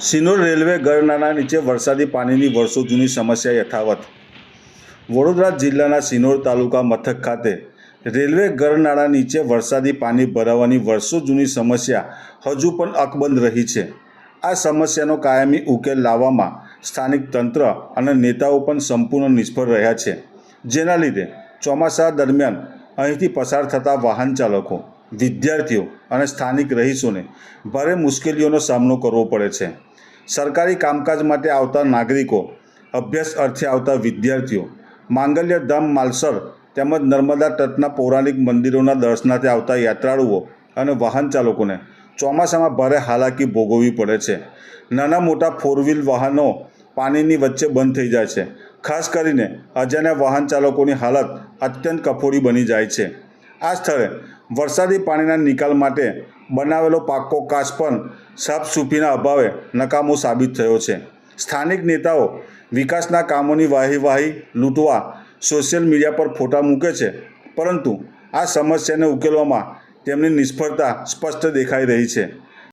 Sinor railway ગરનાળા નીચે વરસાદી પાણીની વર્ષો જૂની સમસ્યા યથાવત. વડોદરા જિલ્લાના સિનોર તાલુકા મથક ખાતે રેલવે ગરનાળા નીચે વરસાદી પાણી ભરાવાની વર્ષો જૂની સમસ્યા હજુ પણ અકબંધ રહી છે. આ સમસ્યાનો કાયમી ઉકેલ લાવવામાં સ્થાનિક તંત્ર અને નેતાઓ પણ સંપૂર્ણ નિષ્ફળ રહ્યા છે. જેના લીધે ચોમાસા દરમિયાન અહીંથી પસાર થતા વાહન ચાલકો વિદ્યાર્થીઓ અને સ્થાનિક રહીશોને ભારે મુશ્કેલીઓનો સામનો કરવો પડે છે. સરકારી કામકાજ માટે આવતા નાગરિકો, અભ્યાસ અર્થે આવતા વિદ્યાર્થીઓ માંગલ્ય ધામ માલસર તેમજ નર્મદા તટના પૌરાણિક મંદિરોના દર્શનાર્થે આવતા યાત્રાળુઓ અને વાહન ચાલકોને ચોમાસામાં ભારે હાલાકી ભોગવવી પડે છે. નાના મોટા ફોર વ્હીલ વાહનો પાણીની વચ્ચે બંધ થઈ જાય છે. ખાસ કરીને અજાણ્યા વાહન ચાલકોની હાલત અત્યંત કફોડી બની જાય છે. આ સ્થળે વરસાદી પાણીના નિકાલ માટે બનાવેલો પાક્કો કાચ પણ સાફસૂફીના અભાવે નકામો સાબિત થયો છે. સ્થાનિક નેતાઓ વિકાસના કામોની વાહીવાહી લૂંટવા સોશિયલ મીડિયા પર ફોટા મૂકે છે, પરંતુ આ સમસ્યાને ઉકેલવામાં તેમની નિષ્ફળતા સ્પષ્ટ દેખાઈ રહી છે.